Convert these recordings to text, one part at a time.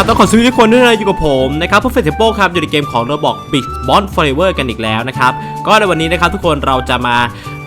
เอาละครับต้องขอสวัสดีทุกคนด้วยนะอยู่กับผมนะครับพวกเฟสติโปครับอยู่ในเกมของเราบอก Big b o n Forever กันอีกแล้วนะครับ ก็ในวันนี้นะครับทุกคนเราจะมา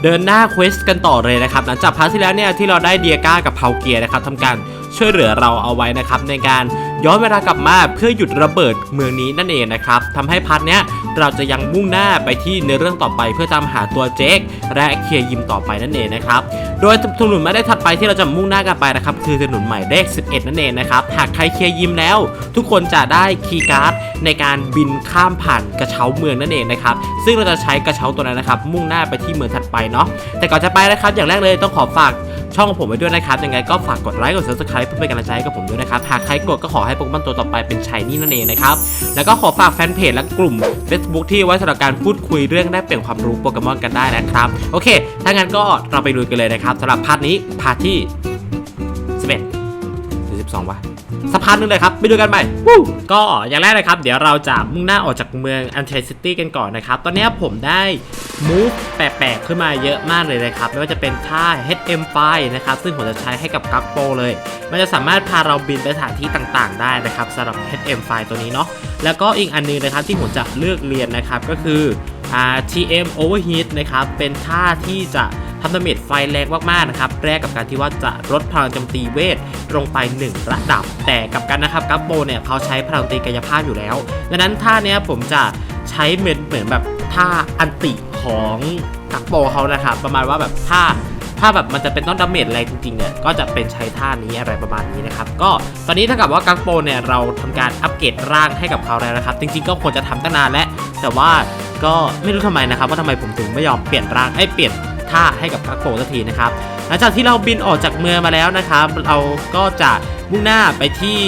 เดินหน้าเควสกันต่อเลยนะครับหลังจากพาร์ทที่แล้วเนี่ยที่เราได้เดียก้ากับเพาเกียนะครับทำการช่วยเหลือเราเอาไว้นะครับในการย้อนเวลากลับมาเพื่อหยุดระเบิดเมืองนี้นั่นเองนะครับทำให้พาร์ทเนี้ยเราจะยังมุ่งหน้าไปที่ในเรื่องต่อไปเพื่อตามหาตัวเจคและเคียยิมต่อไปนั่นเองนะครับ โดยถนนหมายเลขถัดไปที่เราจะมุ่งหน้ากันไปนะครับคือถนนหมายเลข 11 นั่นเองนะครับหากใครเคลียร์ยิมแล้ว ทุกคนจะได้คีย์การ์ดในการบินข้ามผ่านกระเช้าเมืองนั่นเองนะครับซึ่งเราจะใช้กระเช้าตัวนั้นนะครับมุ่งหน้าไปที่เมืองถัดไปเนาะแต่ก่อนจะไปนะครับอย่างแรกเลยต้องขอฝาก ช่องของผมไว้ด้วยนะครับยังไงก็ฝากกดไลค์กด subscribe เพื่อเป็นกำลังใจให้กับผมด้วยนะครับหากใครกดก็ขอให้โปเกมอนตัวต่อไปเป็นชายนี่นั่นเองนะครับแล้วก็ขอฝากแฟนเพจและกลุ่ม Facebook ที่ไว้สำหรับการพูดคุยเรื่องได้เปลี่ยนความรู้โปเกมอนกันได้นะครับโอเค ถ้างั้นก็เราไปดูกันเลยนะครับสำหรับพาร์ทนี้พาร์ทที่11หรือ12วะ สักพาร์ทหนึงเลยครับไปดูกันใหม่วู้ก็อย่างแรกเลยครับ เดี๋ยวเราจะมุ่งหน้าออกจากเมืองอันเทซิตี้กันก่อนนะครับ ตอนนี้ผมได้ move แปลกๆขึ้นมาเยอะมากเลยนะครับ ไม่ว่าจะเป็นท่า HM5 นะครับ ซึ่งผมจะใช้ให้กับกักโปเลย มันจะสามารถพาเราบินไปสถานที่ต่างๆ ได้นะครับสำหรับ HM5 ตัวนี้เนาะแล้วก็อีกอันหนึงนะครับที่ผมจะเลือกเรียนนะครับก็คืออ่า TM Overheat นะครับเป็นท่าที่จะ ทำดาเมจไฟแรงมากๆนะครับแรกกับการที่ว่าจะลดพลังโจมตีเวทลงไป 1 ระดับ แต่กับกันนะครับกัปโปเนี่ยเขาใช้พลังตีกายภาพอยู่แล้ว ดังนั้นท่าเนี้ยผมจะใช้เหมือนเหมือนแบบท่าอันติของกัปโปเขานะครับประมาณว่าแบบท่าถ้าแบบมันจะเป็นต้องดาเมจอะไรจริงๆเนี่ยก็จะเป็นใช้ท่านี้อะไรประมาณนี้นะครับก็ตอนนี้ถ้ากับว่ากังโปเนี่ยเราทำการอัปเกรดร่างให้กับเขาแล้วนะครับ จริงๆก็ควรจะทำตั้งนานแล้วแต่ว่าก็ไม่รู้ทำไมนะครับว่าทำไมผมถึงไม่ยอมเปลี่ยนร่างไอ้เปลี่ยน ท่าให้กับกังโปสักทีนะครับหลังจากที่เราบินออกจากเมืองมาแล้วนะครับเราก็จะมุ่งหน้าไปที่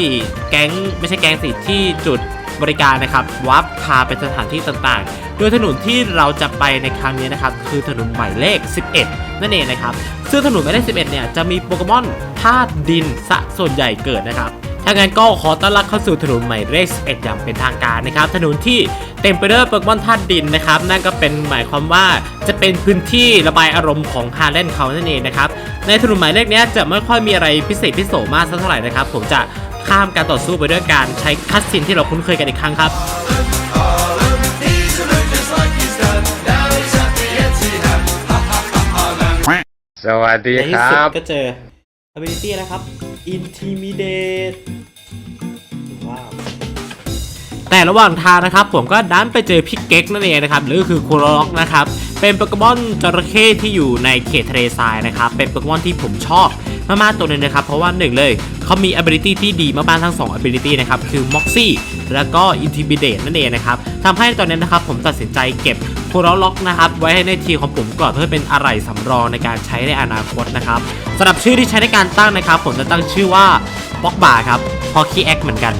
แก๊งไม่ใช่แก๊งสิที่จุดบริการนะครับวับพาไปสถานที่ต่างๆ โดยถนนที่เราจะไปในครั้งนี้นะครับคือถนนหมายเลข 11 นั่นเองนะครับ ซึ่งถนนหมายเลข 11 เนี่ยจะมีโปเกมอนธาตุดินซะส่วนใหญ่เกิดนะครับ ถ้างั้นก็ขอต้อนรับเข้าสู่ถนนหมายเลข11อย่างเป็นทางการนะครับถนนที่เต็มไปด้วยโปเกมอนธาตุดินนะครับนั่นก็เป็นหมายความว่าจะเป็นพื้นที่ระบายอารมณ์ของฮาร์เลนเขานั่นเองนะครับในถนนหมายเลขเนี้ยจะไม่ค่อยมีอะไรพิเศษพิโสมากสักเท่าไหร่นะครับผมจะข้ามการต่อสู้ไปด้วยการใช้คัสซินที่เราคุ้นเคยกันอีกครั้งครับ All of these are just like he's done. Now he's at the Etihad. Ha ha ha ha land. สวัสดีในคที่รัสุดบก็เจอ ability นะครับ intimidate ว้าวแต่ระหว่างทางนะครับผมก็ดันไปเจอพิกเก็กนั่นเองนะครับหรือคือโคโรล็อกนะครับเป็นโปเกมอนจระเข้ที่อยู่ในเขตทะเลทรายนะครับเป็นโปเกมอนที่ผมชอบมากๆตัวนึงนะครับเพราะว่าหนึ่งเลยเขามี ability ที่ดีมากๆทั้ง 2 ability นะครับคือ Moxie แล้วก็ Intimidate นั่นเองนะครับทำให้ตอนนี้นะครับผมตัดสินใจเก็บ โคโรล็อกนะครับไว้ให้ในทีของผมก่อนเพื่อเป็นอะไรสำรองในการใช้ในอนาคตนะครับสำหรับชื่อที่ใช้ในการตั้งนะครับ ผมจะตั้งชื่อว่าบ็อกบาครับพอคีแอคเหมือนกัน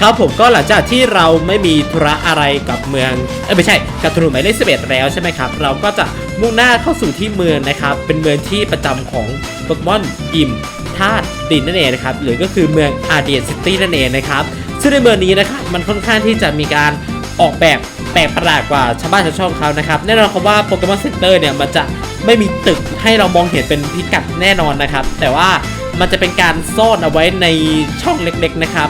ครับผมก็หลังจากที่เราไม่มีธุระอะไรกับเมืองเอ้ไม่ใช่กับถนนหมายเลข11แล้วใช่ไหมครับ เราก็จะมุ่งหน้าเข้าสู่ที่เมืองนะครับ เป็นเมืองที่ประจำของโปเกมอนอิมธาตุดินนั่นเองนะครับหรือก็คือเมืองอาร์เดียนซิตี้นั่นเองนะครับซึ่งในเมืองนี้นะครับมันค่อนข้างที่จะมีการ ออกแบบแปลกประหลาดกว่าชาวบ้านชาวช่องเขานะครับ แน่นอนครับว่าโปเกมอนเซ็นเตอร์เนี่ยมันจะไม่มีตึกให้เรามองเห็นเป็นพิกัดแน่นอนนะครับ แต่ว่ามันจะเป็นการซ่อนเอาไว้ในช่องเล็กๆนะครับ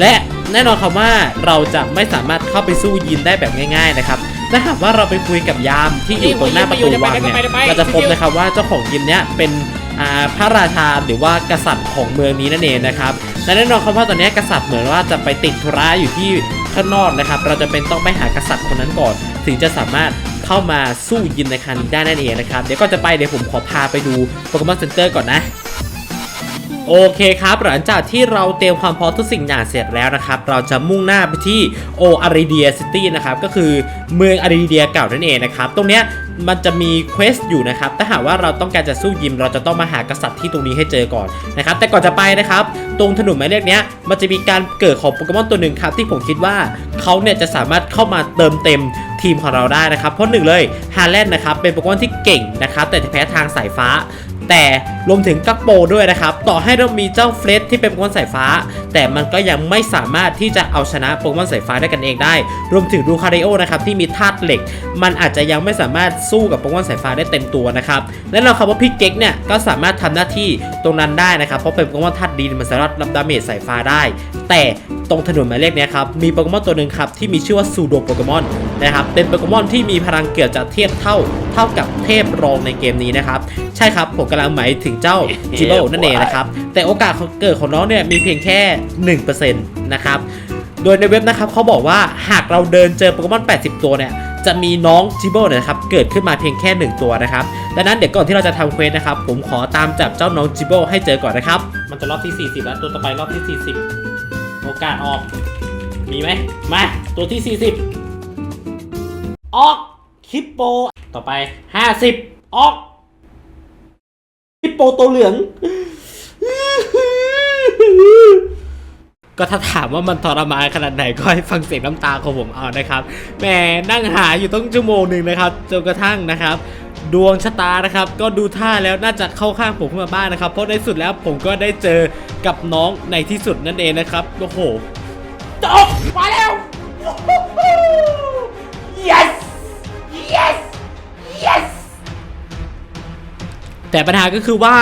และแน่นอนครับว่าเราจะไม่สามารถเข้าไปสู้ยินได้แบบง่าย ๆนะครับถ้าหากว่าเราไปคุยกับยามที่อยู่ตรงหน้าประตูวังเนี่ยเราจะพบนะครับว่าเจ้าของยินเนี้ยเป็นอ่าพระราชาหรือว่ากษัตริย์ของเมืองนี้นั่นเองนะครับ และแน่นอนครับว่าตอนนี้กษัตริย์เหมือนว่าจะไปติดธุระอยู่ที่ข้างนอกนะครับ เราจะเป็นต้องไปหากษัตริย์คนนั้นก่อน ถึงจะสามารถเข้ามาสู้ยินในครั้งนี้ได้นั่นเองนะครับ เดี๋ยวก็จะไปเดี๋ยวผมขอพาไปดูโปเกมอนเซ็นเตอร์ก่อนนะโอเคครับหลังจากที่เราเตรียมความพร้อมทุกสิ่งอย่างเสร็จแล้วนะครับ เราจะมุ่งหน้าไปที่โออาริเดียซิตี้นะครับก็คือเมืองอาริเดียเก่านั่นเองนะครับ ตรงเนี้ยมันจะมีเควสอยู่นะครับถ้าหากว่าเราต้องการจะสู้ยิม เราจะต้องมาหากษัตริย์ที่ตรงนี้ให้เจอก่อนนะครับแต่ก่อนจะไปนะครับ ตรงถนนหมายเลขเนี้ยมันจะมีการเกิดของโปเกมอนตัวหนึ่งครับที่ผมคิดว่าเขาเนี่ยจะสามารถเข้ามาเติมเต็มทีมของเราได้นะครับเพราะหนึ่งเลยฮาแลนด์นะครับเป็นโปเกมอนที่เก่งนะครับแต่จะแพ้ทางสายฟ้า แต่รวมถึงกัปโปด้วยนะครับ ต่อให้เรามีเจ้าเฟรดที่เป็นโปเกมอนสายฟ้า แต่มันก็ยังไม่สามารถที่จะเอาชนะโปเกมอนสายฟ้าได้กันเองได้ รวมถึงดูคาริโอนะครับที่มีธาตุเหล็ก มันอาจจะยังไม่สามารถสู้กับโปเกมอนสายฟ้าได้เต็มตัวนะครับและเราคำว่าพี่เก๊กเนี่ยก็สามารถทำหน้าที่ตรงนั้นได้นะครับเพราะเป็นโปเกมอนธาตุดินมันสามารถรับดาเมจสายฟ้าได้ แต่ตรงถนนหมายเลขเนี้ยครับ มีโปเกมอนตัวหนึ่งครับที่มีชื่อว่าซูโดโปเกมอนนะครับเป็นโปเกมอนที่มีพลังเกือบจะเทียบเท่าเท่ากับเทพรองในเกมนี้นะครับ ใช่ครับ ผมกำลังหมายถึงเจ้าจิโบนั่นเองนะครับ แต่โอกาสของเกิดของน้องเนี่ยมีเพียงแค่ 1%นะครับโดยในเว็บนะครับเขาบอกว่าหากเราเดินเจอโปเกมอน 80 ตัวเนี่ยจะมีน้องจิโบเนี่ยนะครับเกิดขึ้นมาเพียงแค่ 1 ตัวนะครับดังนั้นเดี๋ยวก่อนที่เราจะทำเควสนะครับผมขอตามจับเจ้าน้องจิโบให้เจอก่อนนะครับ มันจะรอบที่ 40 แล้วตัวต่อไปรอบที่ 40 โอกาสออก มีไหมมา ตัวที่ 40 ออกคิปโป ต่อไป 50 ออกคิปโปตัวเหลือง ก็ถ้าถามว่ามันทรมานขนาดไหนก็ให้ฟังเสียงน้ำตาของผมเอานะครับแหมนั่งหาอยู่ต้องชั่วโมงหนึ่งนะครับจนกระทั่งนะครับ ดวงชะตานะครับ ก็ดูท่าแล้วน่าจะเข้าข้างผมขึ้นมาบ้างนะครับ เพราะในสุดแล้วผมก็ได้เจอกับน้องในที่สุดนั่นเองนะครับโอ้โหจบมาแล้ว yes yes yes แต่ปัญหาก็คือว่า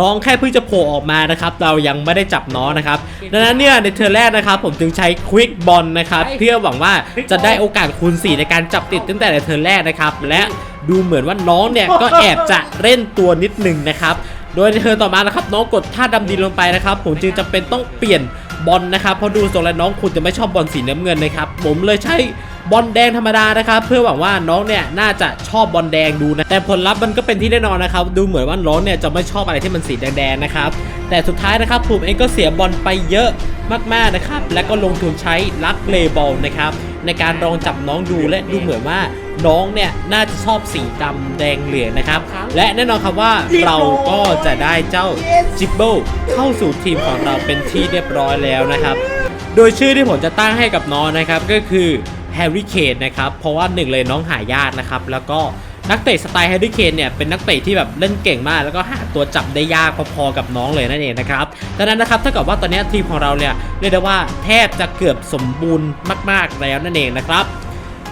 น้องแค่เพิ่งจะโผล่ออกมานะครับเรายังไม่ได้จับน้องนะครับดังนั้นเนี่ยในเทอร์นแรกนะครับผมจึงใช้ควิกบอลนะครับเพื่อหวังว่าจะได้โอกาสคูณ4ในการจับติดตั้งแต่ในเทอร์นแรกนะครับและดูเหมือนว่าน้องเนี่ยก็แอบจะเล่นตัวนิดนึงนะครับโดยในเทอร์นต่อมานะครับน้องกดท่าดำดินลงไปนะครับผมจึงจำเป็นต้องเปลี่ยนบอลนะครับเพราะดูทรงแล้วน้องคุณจะไม่ชอบบอลสีน้ำเงินนะครับผมเลยใช้ บอลแดงธรรมดานะครับเพื่อหวังว่าน้องเนี่ยน่าจะชอบบอลแดงดูนะแต่ผลลัพธ์มันก็เป็นที่แน่นอนนะครับดูเหมือนว่าน้องเนี่ยจะไม่ชอบอะไรที่มันสีแดงๆนะครับแต่สุดท้ายนะครับผมเองก็เสียบอลไปเยอะมากๆนะครับและก็ลงทุนใช้ลักเลบอลนะครับในการลองจับน้องดูและดูเหมือนว่าน้องเนี่ยน่าจะชอบสีดำแดงเหลืองนะครับ และแน่นอนครับว่าเราก็จะได้เจ้าจิบเบิลเข้าสู่ทีมของเราเป็นที่เรียบร้อยแล้วนะครับ โดยชื่อที่ผมจะตั้งให้กับน้องนะครับก็คือ แฮร์รี่เคนนะครับเพราะว่าหนึ่งเลยน้องหายากนะครับแล้วก็นักเตะสไตล์แฮร์รี่เคนเนี่ยเป็นนักเตะที่แบบเล่นเก่งมาก แล้วก็หาตัวจับได้ยากพอๆกับน้องเลยนั่นเองนะครับดังนั้นนะครับถ้าเกิดว่าตอนนี้ทีมของเราเนี่ยเรียกได้ว่าแทบจะเกือบสมบูรณ์มากๆแล้วนั่นเองนะครับ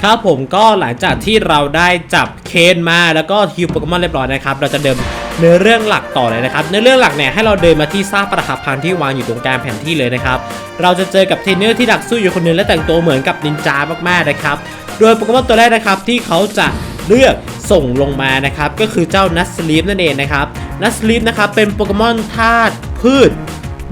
ครับผมก็หลังจากที่เราได้จับเคนมาแล้วก็ฮิวโปเกมอนเรียบร้อยนะครับเราจะเดินเนื้อเรื่องหลักต่อเลยนะครับเนื้อเรื่องหลักเนี่ยให้เราเดินมาที่ซากปรักหักพังที่วางอยู่ตรงกลางแผนที่เลยนะครับ เราจะเจอกับเทรนเนอร์ที่ดักสู้อยู่คนหนึงและแต่งตัวเหมือนกับนินจามากๆนะครับ โดยโปเกมอนตัวแรกนะครับที่เขาจะเลือกส่งลงมานะครับก็คือเจ้านัสลีฟนั่นเองนะครับนัสลีฟนะครับเป็นโปเกมอนธาตุพืช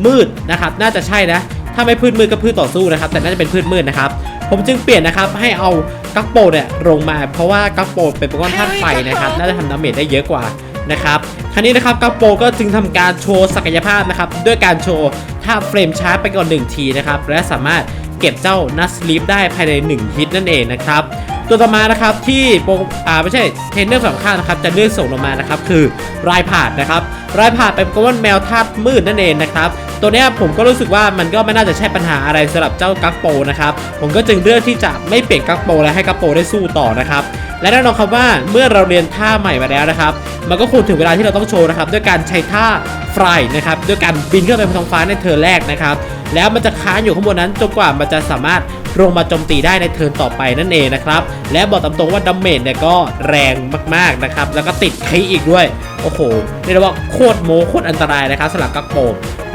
มืดนะครับน่าจะใช่นะถ้าไม่พืชมืดก็พืชต่อสู้นะครับแต่น่าจะเป็นพืชมืดนะครับผมจึงเปลี่ยนนะครับให้เอากักโปเนี่ยลงมา เพราะว่ากักโปเป็นโปเกมอนธาตุไฟนะครับน่าจะทำดาเมจได้เยอะกว่า นะครับคราวนี้นะครับกักโปก็จึงทำการโชว์ศักยภาพนะครับด้วยการโชว์ท่าเฟรมชาร์จไปก่อน1ทีนะครับและสามารถเก็บเจ้านัสลีฟได้ภายใน 1 ฮิตนั่นเองนะครับตัวต่อมานะครับที่โปอ่าไม่ใช่เทนเนอร์สำคัญนะครับจะเลือกส่งลงมานะครับคือรายผาดนะครับรายผาดเป็นโปเกมอนแมวธาตุมืดนั่นเองนะครับตัวนี้ผมก็รู้สึกว่ามันก็ไม่น่าจะใช่ปัญหาอะไรสำหรับเจ้ากักโปนะครับผมก็จึงเลือกที่จะไม่เปลี่ยนกักโปและให้กักโปได้สู้ต่อนะครับ และแน่นอนครับว่าเมื่อเราเรียนท่าใหม่มาแล้วนะครับ มันก็คงถึงเวลาที่เราต้องโชว์นะครับด้วยการใช้ท่าฟลายนะครับด้วยการบินขึ้นไปบนท้องฟ้าในเทอร์แรกนะครับแล้วมันจะค้างอยู่ข้างบนนั้นจนกว่ามันจะสามารถลงมาโจมตีได้ในเทิร์นต่อไปนั่นเองนะครับและบอกตามตรงว่าดัมเมจเนี่ยก็แรงมากๆนะครับแล้วก็ติดคีอีกด้วย โอ้โหเรียกได้ว่าโคตรโมโคตรอันตรายนะครับสำหรับกักโป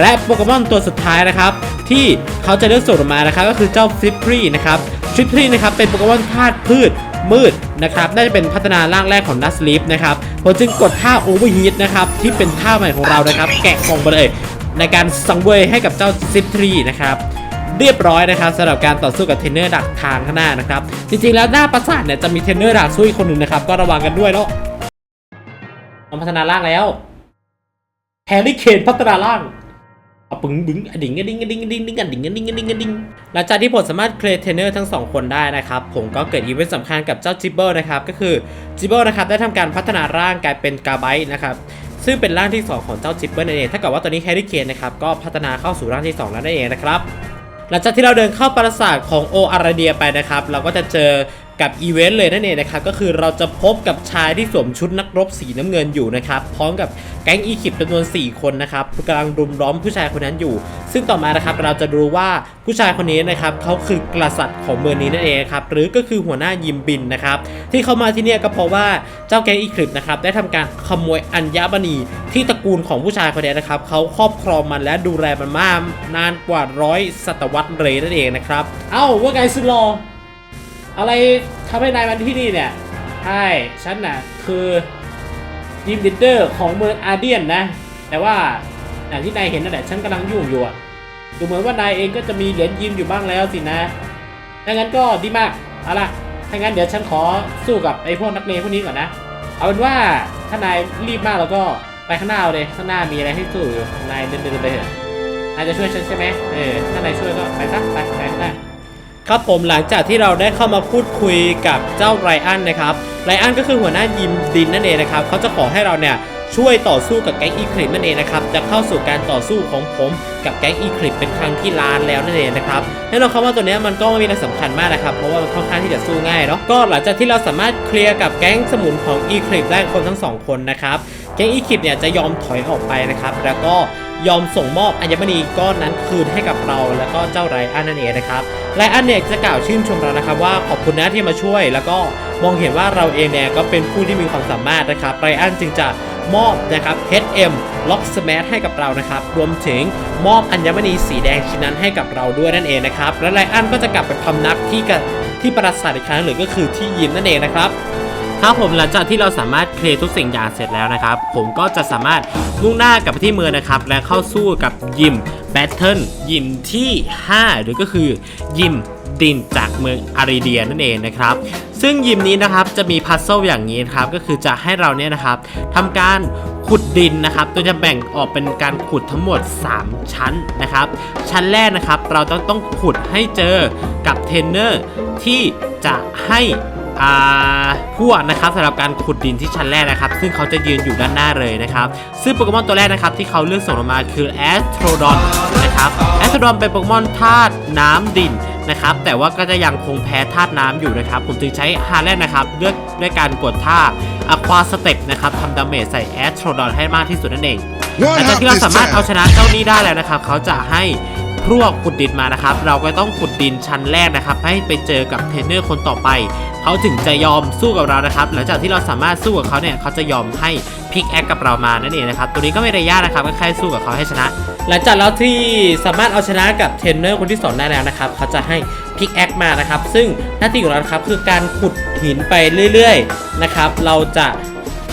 และโปเกมอนตัวสุดท้ายนะครับที่เขาจะเลือกส่งมานะครับก็คือเจ้าฟลิปรีนะครับฟลิปรีนะครับเป็นโปเกมอนธาตุพืชมืด นะครับน่าจะเป็นพัฒนาร่างแรกของนัสลีฟนะครับผมจึงกดท่าโอเวอร์ฮีทนะครับที่เป็นท่าใหม่ของเรานะครับ แกะกล่องไปเลย ในการสังเวยให้กับเจ้าซิปทรีนะครับเรียบร้อยนะครับสำหรับการต่อสู้กับเทนเนอร์ดักทางข้างหน้านะครับ จริงๆแล้วหน้าปราสาทเนี่ยจะมีเทนเนอร์ดักสู้อีกคนหนึ่งนะครับก็ระวังกันด้วยเนาะพัฒนาร่างแล้วแฮร์รี่เคนพัฒนาร่าง อะปึ้งบึ้งอดิ่งอดิ่งอดิ่งอดิ่งอดิ่งอดิ่งอดิ่งอดิ่งอดิ่งหลังจากที่ผมสามารถเคลเทรนเนอร์ทั้งสองคนได้นะครับ ผมก็เกิดอีเวนต์สำคัญกับเจ้าจิบเบิลนะครับ ก็คือจิบเบิลนะครับได้ทำการพัฒนาร่างกลายเป็นกาไบต์นะครับซึ่งเป็นร่างที่ 2 ของเจ้าจิบเบิลนั่นเองถ้าเกิดว่าตอนนี้แฮร์รี่เคนนะครับก็พัฒนาเข้าสู่ร่างที่ 2 แล้วนั่นเองนะครับ หลังจากที่เราเดินเข้าปราสาทของโออาราเดียไปนะครับ เราก็จะเจอ กับอีเวนต์เลยนั่นเองนะครับก็คือเราจะพบกับชายที่สวมชุดนักรบสีน้ำเงินอยู่นะครับพร้อมกับแก๊งอีคิปจำนวน 4 คนนะครับกำลังรุมล้อมผู้ชายคนนั้นอยู่ ซึ่งต่อมานะครับเราจะรู้ว่าผู้ชายคนนี้นะครับเขาคือกษัตริย์ของเมืองนี้นั่นเองครับหรือก็คือหัวหน้ายิมบินนะครับที่เขามาที่นี่ก็เพราะว่าเจ้าแก๊งอีคิปนะครับได้ทำการขโมยอัญมณีที่ตระกูลของผู้ชายคนนี้นะครับเขาครอบครองมันและดูแลมันมานานกว่าร้อยศตวรรษเลยนั่นเองนะครับ เอ้าว่าไงสุดรอ อะไรทำให้นายมาที่นี่เนี่ยใช่ฉันน่ะคือทีมลีดเดอร์ของเมืองอาเดียนนะ แต่ว่าอย่างที่นายเห็นนั่นแหละฉันกำลังยุ่งอยู่อะดูเหมือนว่านายเองก็จะมีเหรียญยิมอยู่บ้างแล้วสินะถ้างั้นก็ดีมาก เอาล่ะ ถ้างั้นเดี๋ยวฉันขอสู้กับไอ้พวกนักเลงพวกนี้ก่อนนะ เอาเป็นว่าถ้านายรีบมากแล้วก็ไปข้างหน้าเาเลย ข้างหน้ามีอะไรให้สู้อยู่ นายเดินเดินๆไปเถอะ นายจะช่วยฉันใช่ไหมเออ ถ้านายช่วยก็ไปซะไปไปข้างหน้า ครับผมหลังจากที่เราได้เข้ามาพูดคุยกับเจ้าไรอันนะครับไรอันก็คือหัวหน้ายิมดินนั่นเองนะครับเขาจะขอให้เราเนี่ย ช่วยต่อสู้กับแก๊งอีคลิปนั่นเองนะครับจะเข้าสู่การต่อสู้ของผมกับแก๊งอีคลิปเป็นครั้งที่ล้านแล้วนั่นเองนะครับแน่นอนครับว่าตัวนี้มันก็ไม่มีอะไรสำคัญมากนะครับเพราะว่ามันค่อนข้างที่จะสู้ง่ายเนาะก็หลังจากที่เราสามารถเคลียร์กับแก๊งสมุนของอีคลิปได้คนทั้งสองคนนะครับแก๊งอีคลิปเนี่ยจะยอมถอยออกไปนะครับแล้วก็ยอมส่งมอบอัญมณีก้อนนั้นคืนให้กับเราแล้วก็เจ้าไรอันนั่นเองนะครับไรอันเนี่ยจะกล่าวชื่นชมเรานะครับว่าขอบคุณนะที่มาช่วย แล้วก็มองเห็นว่าเราเองเนี่ยก็เป็นผู้ที่มีความสามารถนะครับไรอันจึงจะ มอบนะครับ HM Lock Smash ให้กับเรานะครับ รวมถึงมอบอัญมณีสีแดงชิ้นนั้นให้กับเราด้วยนั่นเองนะครับ และไรอันก็จะกลับไปพำนักที่กะที่ปราสาทอีกครั้งหรือก็คือที่ยิมนั่นเองนะครับครับผมหลังจากที่เราสามารถเคลียร์ทุกสิ่งอย่างเสร็จแล้วนะครับ ผมก็จะสามารถมุ่งหน้ากลับไปที่เมืองนะครับ และเข้าสู้กับยิมแบทเทิลยิมที่ 5 หรือก็คือยิม ดินจากเมืองอาริเดียนั่นเองนะครับ ซึ่งยิมนี้นะครับจะมีพัซเซิลอย่างนี้นะครับก็คือจะให้เราเนี่ยนะครับทำการขุดดินนะครับโดยจะแบ่งออกเป็นการขุดทั้งหมด 3 ชั้นนะครับ ชั้นแรกนะครับเราต้องต้องขุดให้เจอกับเทรนเนอร์ที่จะให้อ่าพวกนะครับสำหรับการขุดดินที่ชั้นแรกนะครับ ซึ่งเขาจะยืนอยู่ด้านหน้าเลยนะครับ ซึ่งโปเกมอนตัวแรกนะครับที่เขาเลือกส่งลงมาคือแอสโทรดอนนะครับแอสโทรดอนเป็นโปเกมอนธาตุน้ำดิน นะครับแต่ว่าก็จะยังคงแพ้ธาตุน้ำอยู่นะครับ ผมจึงใช้ฮาร์แลนนะครับเลือกด้วยการกดท่าอะควาสเต็ปนะครับทำดาเมจใส่แอสโทรดอนให้มากที่สุดนั่นเองหลังจากที่เราสามารถเอาชนะเจ้านี้ได้แล้วนะครับ เขาจะให้พวกขุดดินมานะครับ เราก็ต้องขุดดินชั้นแรกนะครับ ให้ไปเจอกับเทรนเนอร์คนต่อไป เขาถึงจะยอมสู้กับเรานะครับ หลังจากที่เราสามารถสู้กับเขาเนี่ยเขาจะยอมให้พิกแอคกับเรามานั่นเองนะครับตัวนี้ก็ไม่ได้ยากนะครับก็แค่สู้กับเขาให้ชนะ หลังจากเราที่สามารถเอาชนะกับเทรนเนอร์คนที่สองได้แล้วนะครับเขาจะให้พิกแอคมานะครับ ซึ่งหน้าที่ของเรานะครับคือการขุดหินไปเรื่อย ๆนะครับ เราจะ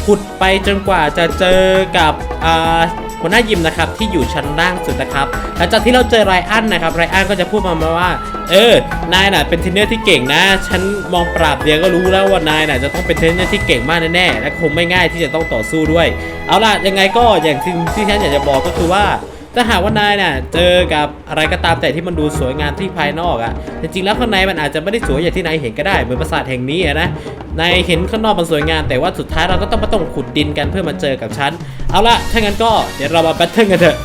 ขุดไปจนกว่าจะเจอกับอ่า หัวหน้ายิมนะครับที่อยู่ชั้นล่างสุดนะครับหลังจากที่เราเจอไรอันนะครับไรอันก็จะพูดมามาว่า เออนายน่ะเป็นเทรนเนอร์ที่เก่งนะฉันมองปราบเดียวก็รู้แล้วว่านายน่ะจะต้องเป็นเทรนเนอร์ที่เก่งมากแน่ๆและคงไม่ง่ายที่จะต้องต่อสู้ด้วย เอาล่ะยังไงก็อย่างที่ที่ฉันอยากจะบอกก็คือว่า ถ้าหากว่านายน่ะเจอกับอะไรก็ตามแต่ที่มันดูสวยงามที่ภายนอกอะ่ะจริงๆแล้วข้างในมันอาจจะไม่ได้สวยอย่างที่นายเห็นก็ได้เหมือนปราสาทแห่งนี้นะนายเห็นข้างนอกมันสวยงามแต่ว่าสุดท้ายเราก็ต้องมาต้องขุดดินกันเพื่อมาเจอกับฉันเอาละถ้างั้นก็เดี๋ยวเรามาแบทเทิลกันเถอะ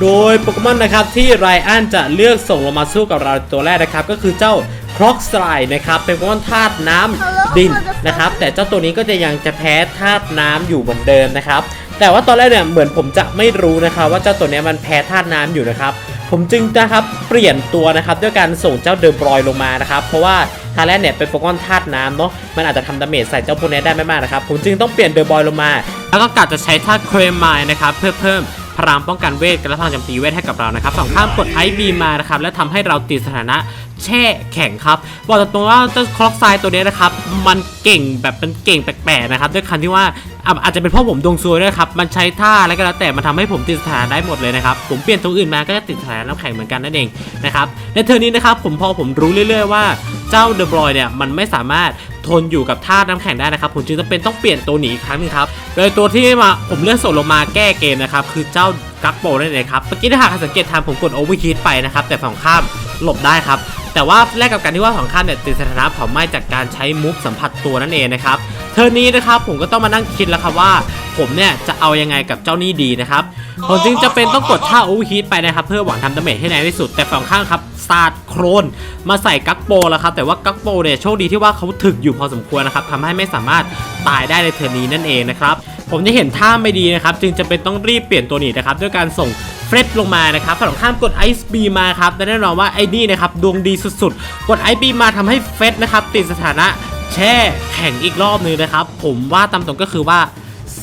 โดยโปเกมอนนะครับที่ไรอันจะเลือกส่งลงมาสู้กับเราตัวแรกนะครับ ก็คือเจ้าครอกสไลนะครับเป็นโปเกมอนธาตุน้ำดินนะครับ แต่เจ้าตัวนี้ก็จะยังจะแพ้ธาตุน้ำอยู่เหมือนเดิมนะครับ แต่ว่าตอนแรกเนี่ยเหมือนผมจะไม่รู้นะครับว่าเจ้าตัวเนี้ยมันแพ้ธาตุน้ำอยู่นะครับ ผมจึงนะครับเปลี่ยนตัวนะครับด้วยการส่งเจ้าเดอร์บรอยลงมานะครับเพราะว่าทาแรกเนี่ยเป็นโปเกมอนธาตุน้ำเนาะมันอาจจะทำดาเมจใส่เจ้าพวกนี้ได้ไม่มากนะครับผมจึงต้องเปลี่ยนเดอร์บอยลงมา แล้วก็กะจะใช้ธาตุเครมไมนะครับเพื่อเพิ่มพลังป้องกันเวทและพลังโจมตีเวทให้กับเรานะครับฝั่งข้ามกดไอบีมานะครับและทำให้เราติดสถานะแช่แข็งครับบอกตรงๆว่าเจ้าคล็อกไซตัวเนี้ยนะครับมันเก่งแบบเป็นเก่งแปลกๆนะครับด้วยคันที่ว่า อะอาจจะเป็นเพราะผมดวงซวยด้วยครับ มันใช้ท่าอะไรก็แล้วแต่มันทำให้ผมติดสถานะได้หมดเลยนะครับ ผมเปลี่ยนตัวอื่นมาก็จะติดสถานะน้ำแข็งเหมือนกันนั่นเองนะครับ ในเทอร์นี้นะครับผมพอผมรู้เรื่อย ๆ ว่าเจ้าเดอะบรอยเนี่ยมันไม่สามารถทนอยู่กับท่าน้ำแข็งได้นะครับ ผมจึงจำเป็นต้องเปลี่ยนตัวหนีอีกครั้งนึงครับ โดยตัวที่มาผมเลือกส่งลงมาแก้เกมนะครับคือเจ้ากักโปนั่นเองครับ เมื่อกี้ถ้าหากสังเกตทางผมกดโอเวอร์ฮีทไปนะครับแต่ฝั่งข้ามหลบได้ครับแต่ว่าแลกกับการที่ว่าฝั่งข้ามเนี่ยติดสถานะเผาไหม้จากการใช้มูฟสัมผัสตัวนั่นเองนะครับเทอร์นี้นะครับผมก็ต้องมานั่งคิดแล้วครับว่า ผมเนี่ยจะเอายังไงกับเจ้านี่ดีนะครับผมจึงจะเป็นต้องกดท่าโอเวอร์ฮีทไปนะครับ เพื่อหวังทำดาเมจให้แรงที่สุด แต่ฝั่งข้างครับสาดโครนมาใส่กักโปแล้วครับแต่ว่ากักโปเนี่ยโชคดีที่ว่าเขาถึกอยู่พอสมควรนะครับทำให้ไม่สามารถตายได้ในเทอร์นี้นั่นเองนะครับผมจะเห็นท่าไม่ดีนะครับ จึงจะเป็นต้องรีบเปลี่ยนตัวหนีนะครับด้วยการส่งเฟรดลงมานะครับฝั่งข้ามกดไอซ์บีมาครับและแน่นอนว่าไอ้นี่นะครับดวงดีสุดๆ กดไอซ์บีมาทำให้เฟรดนะครับติดสถานะ แช่แข่งอีกรอบนึงนะครับ ผมว่าตามตรงก็คือว่า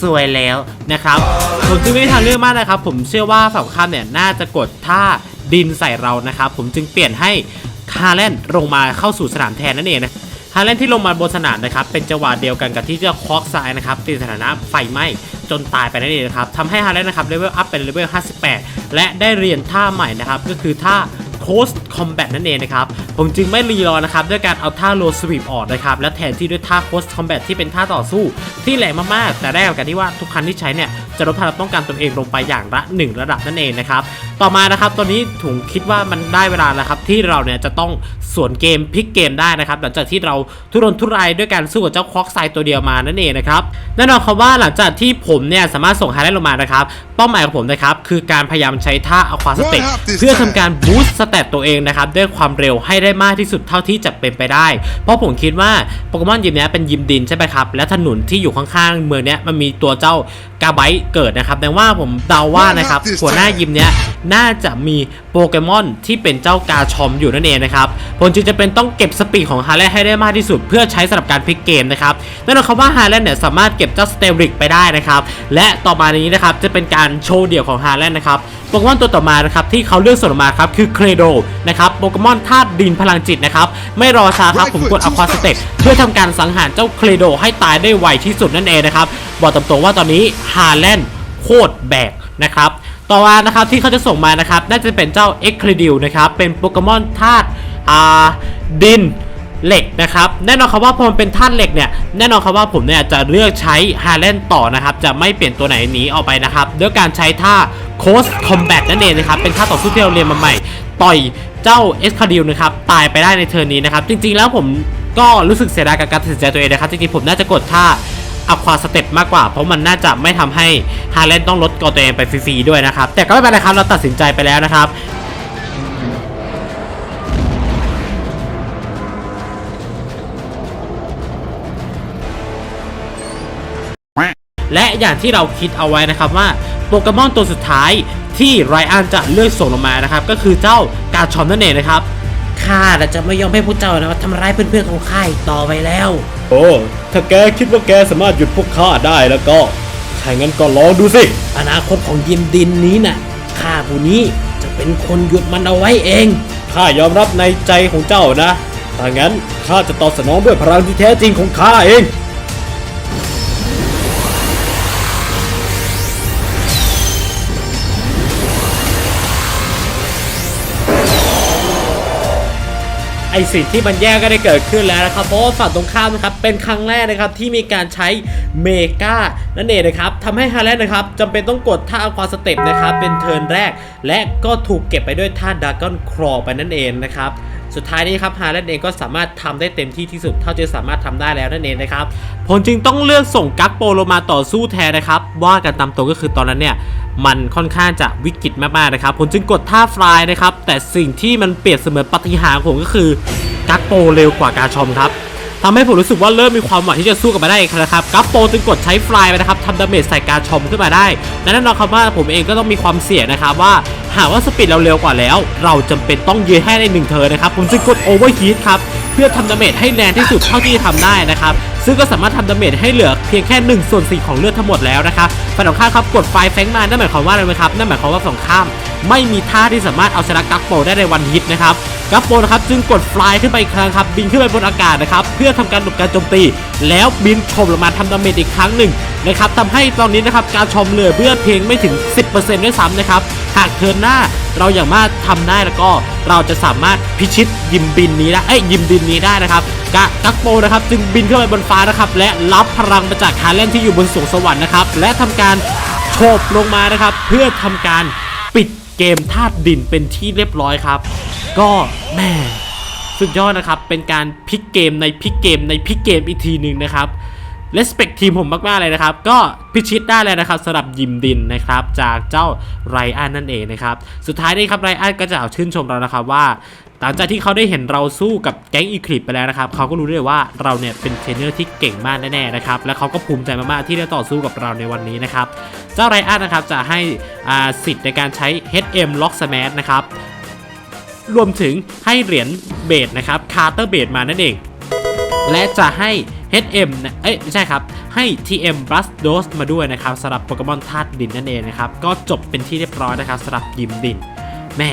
สวยแล้วนะครับผมจึงไม่ได้ทางเลือกมากนะครับ ผมเชื่อว่าฝั่งข้ามเนี่ยน่าจะกดท่าดินใส่เรานะครับ ผมจึงเปลี่ยนให้คาเลนลงมาเข้าสู่สนามแทนนั่นเองนะฮาแลนด์ที่ลงมาบนสนามนะครับเป็นจังหวะเดียวกันกับที่เจ้าคอกซายนะครับติดสถานะไฟไหม้จนตายไปนั่นเองนะครับทำให้ฮาแลนด์นะครับเลเวลอัพเป็นเลเวล 58 และได้เรียนท่าใหม่นะครับก็คือท่า Post Combat นั่นเองนะครับ ผมจึงไม่รีรอนะครับด้วยการเอาท่า Low Sweep ออกนะครับ และแทนที่ด้วยท่า Post Combat ที่เป็นท่าต่อสู้ ที่แรงมากๆ แต่ได้กับการที่ว่าทุกครั้งที่ใช้เนี่ยจะลดพลังป้องกันตัวเองลงไปอย่างละ 1 ระดับนั่นเองนะครับ ต่อมานะครับตอนนี้ถุงคิดว่ามันได้เวลาแล้วครับที่เราเนี่ยจะต้องสวนเกมพลิกเกมได้นะครับหลังจากที่เราทุรนทุรายด้วยการสู้กับเจ้าคอกไซตัวเดียวมานั่นเองนะครับแน่นอนครับว่าหลังจากที่ผมเนี่ยสามารถส่งไฮไลท์ลงมานะครับเป้าหมายของผมนะครับคือการพยายามใช้ท่าอควาสเต็ปเพื่อทำการบูสต์สเตตตัวเองนะครับด้วยความเร็วให้ได้มากที่สุดเท่าที่จะเป็นไปได้ เพราะผมคิดว่าโปเกมอนยิมเนี้ยเป็นยิมดินใช่ไหมครับ และถนนที่อยู่ข้างๆเมืองเนี้ยมันมีตัวเจ้ากาไบต์เกิดนะครับแต่ว่าผมเดาว่านะครับหัวหน้ายิมเนี้ยน่าจะมีโปเกมอนที่เป็นเจ้ากาชอมอยู่นั่นเองนะครับผมจึงจะเป็นต้องเก็บสปีดของฮาร์เลนให้ได้มากที่สุด เพื่อใช้สำหรับการพลิกเกมนะครับแน่นอนครับว่าฮาร์เลนเนี่ยสามารถเก็บเจ้าสเตลริกไปได้นะครับและต่อมานี้นะครับจะเป็นการโชว์เดี่ยวของฮาร์เลนนะครับโปเกมอนตัวต่อมานะครับที่เขาเลือกส่งออกมาครับคือเครโดนะครับโปเกมอนธาตุดินพลังจิตนะครับไม่รอช้าครับผมกดอควาสเต็ปเพื่อทำการสังหารเจ้าเครโดให้ตายได้ไวที่สุดนั่นเองนะครับบอกตรงๆว่าตอนนี้ฮาร์เลนโคตรแบกนะครับ ต่อมานะครับที่เขาจะส่งมานะครับน่าจะเป็นเจ้า e x c r e d i l นะครับเป็นโปเกมอนธาตุอ่าดินเหล็กนะครับแน่นอนครับว่าพอมันเป็นธาตุเหล็กเนี่ยแน่นอนครับว่าผมเนี่ยจะเลือกใช้ฮาร์เลนต่อนะครับจะไม่เปลี่ยนตัวไหนหนีออกไปนะครับด้วยการใช้ท่า Coast Combat นั่นเองนะครับเป็นท่าต่อสู้ที่เราเรียนมาใหม่ ต่อยเจ้าเอสคาดิลนะครับตายไปได้ในเทิร์นนี้นะครับจริงๆแล้วผมก็รู้สึกเสียดายกับการตัดสินใจตัวเองนะครับจริงๆผมน่าจะกดท่า อควาสเต็ปมากกว่า เพราะมันน่าจะไม่ทำให้ฮาร์เลนต้องลดกอตัวเองไปฟรีๆด้วยนะครับ แต่ก็ไม่เป็นไรครับเราตัดสินใจไปแล้วนะครับและอย่างที่เราคิดเอาไว้นะครับว่าโปเกมอนตัวสุดท้ายที่ไรอันจะเลือกส่งลงมานะครับ ก็คือเจ้ากาชอมนั่นเองนะครับข้าจะไม่ยอมให้พวกเจ้านะทำร้ายเพื่อนๆของข้าอีกต่อไปแล้ว โอ้ ถ้าแกคิดว่าแกสามารถหยุดพวกข้าได้แล้วก็ถ้างั้นก็ลองดูสิ อนาคตของยิมดินนี้น่ะข้าผู้นี้จะเป็นคนหยุดมันเอาไว้เอง ข้ายอมรับในใจของเจ้านะ ถ้างั้นข้าจะตอบสนองด้วยพลังที่แท้จริงของข้าเอง ไอสิ่งที่มันแย่ก็ได้เกิดขึ้นแล้วนะครับเพราะว่าฝั่งตรงข้ามนะครับเป็นครั้งแรกนะครับที่มีการใช้เมกานั่นเองนะครับทำให้ฮาร์เลนนะครับจำเป็นต้องกดท่าอควาสเต็ปนะครับเป็นเทิร์นแรก และก็ถูกเก็บไปด้วยท่าดากอนครอไปนั่นเองนะครับ สุดท้ายนี้ครับฮาร์เลนเองก็สามารถทำได้เต็มที่ที่สุด เท่าที่สามารถทำได้แล้วนั่นเองนะครับผมจึงต้องเลือกส่งกักโปโลมาต่อสู้แทนนะครับว่ากันตามตรงก็คือตอนนั้นเนี่ยมันค่อนข้างจะวิกฤตมากๆนะครับผมจึงกดท่าฟลายนะครับ แต่สิ่งที่มันเปรียบเสมือนปฏิหารของผมก็คือกักโปเร็วกว่ากาชอมครับทำให้ผมรู้สึกว่าเริ่มมีความหวังที่จะสู้กับมันได้อีกนะครับกัปโปจึงกดใช้ฟลายไปนะครับทำดาเมจใส่กาชอมขึ้นมาได้และแน่นอนครับว่าผมเองก็ต้องมีความเสี่ยงนะครับว่า หากว่าสปีดเราเร็วกว่าแล้ว เราจำเป็นต้องยืนให้ในหนึ่งเธอนะครับผมจึงกดโอเวอร์ฮีทครับเพื่อทำดาเมจให้แรงที่สุดเท่าที่จะทำได้นะครับซึ่งก็สามารถทำดาเมจให้เหลือเพียงแค่1ส่วน4ของเลือดทั้งหมดแล้วนะครับฝ่ายตรงข้ามครับกดไฟแฟงมานั่นหมายความว่าอะไรไหมครับนั่นหมายความว่าสองข้ามไม่มีท่าที่สามารถเอาชนะกักโปได้ในวันฮิตนะครับกักโปนะครับจึงกดฟลายขึ้นไปอีกครั้งครับบินขึ้นไปบนอากาศนะครับเพื่อทำการหลบการโจมตี แล้วบินชมลงมาทำดาเมจอีกครั้งหนึ่งนะครับทำให้ตอนนี้นะครับการชมเหลือเพื่อเพียงไม่ถึง 10%ด้วยซ้ำนะครับหากเทินหน้าเราอย่างมากทำได้แล้วก็เราจะสามารถพิชิตยิมบินนี้ได้เอ้ยยิมดินนี้ได้นะครับกะกักโปนะครับจึงบินขึ้นไปบนฟ้านะครับและรับพลังมาจากคาร์เลนที่อยู่บนสวงสวรรค์นะครับและทำการโฉบลงมานะครับเพื่อทำการปิด เกมธาตุดินเป็นที่เรียบร้อยครับ ก็แม่สุดยอดนะครับ เป็นการพลิกเกมในพลิกเกมในพลิกเกมอีกทีหนึ่งนะครับ respect ทีมผมมากๆเลยนะครับ ก็พิชิตได้เลยนะครับสำหรับยิมดินนะครับ จากเจ้าไรอันนั่นเองนะครับ สุดท้ายนี้ครับไรอันก็จะเอาชื่นชมเรานะครับว่าหลังจากที่เขาได้เห็นเราสู้กับแก๊งอีคลิปไปแล้วนะครับเขาก็รู้เลยว่าเราเนี่ยเป็นเทรนเนอร์ที่เก่งมากแน่ๆนะครับและเขาก็ภูมิใจมากๆที่ได้ต่อสู้กับเราในวันนี้นะครับเจ้าไรอันนะครับจะให้อาสิทธิ์ในการใช้ HM Lock Smash นะครับรวมถึงให้เหรียญเบสนะครับคาร์เตอร์เบสมานั่นเองและจะให้ HM นะเอ้ยไม่ใช่ครับ ให้ TM b r u s d o s มาด้วยนะครับสำหรับโปเกมอนธาตุดินนั่นเองนะครับ ก็จบเป็นที่เรียบร้อยนะครับสำหรับยิมดินแม่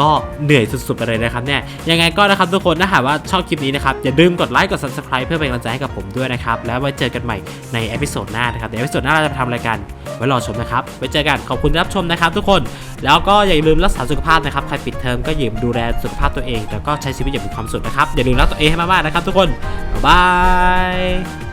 ก็เหนื่อยสุดๆไปเลยนะครับเนี่ยยังไงก็นะครับทุกคนถ้าหากว่าชอบคลิปนี้นะครับอย่าลืมกดไลค์กด subscribe เพื่อเป็นกำลังใจให้กับผมด้วยนะครับแล้วไว้เจอกันใหม่ในเอพิโซดหน้านะครับในเอพิโซดหน้าเราจะทำอะไรกันไว้รอชมนะครับไว้เจอกันขอบคุณที่รับชมนะครับ ทุกคนแล้วก็อย่าลืมรักษาสุขภาพนะครับใครปิดเทอมก็อย่าลืมดูแลสุขภาพตัวเองแต่ก็ใช้ชีวิตอย่างมีความสุขนะครับอย่าลืมรักตัวเองให้มากๆนะครับ ทุกคนบ๊ายบาย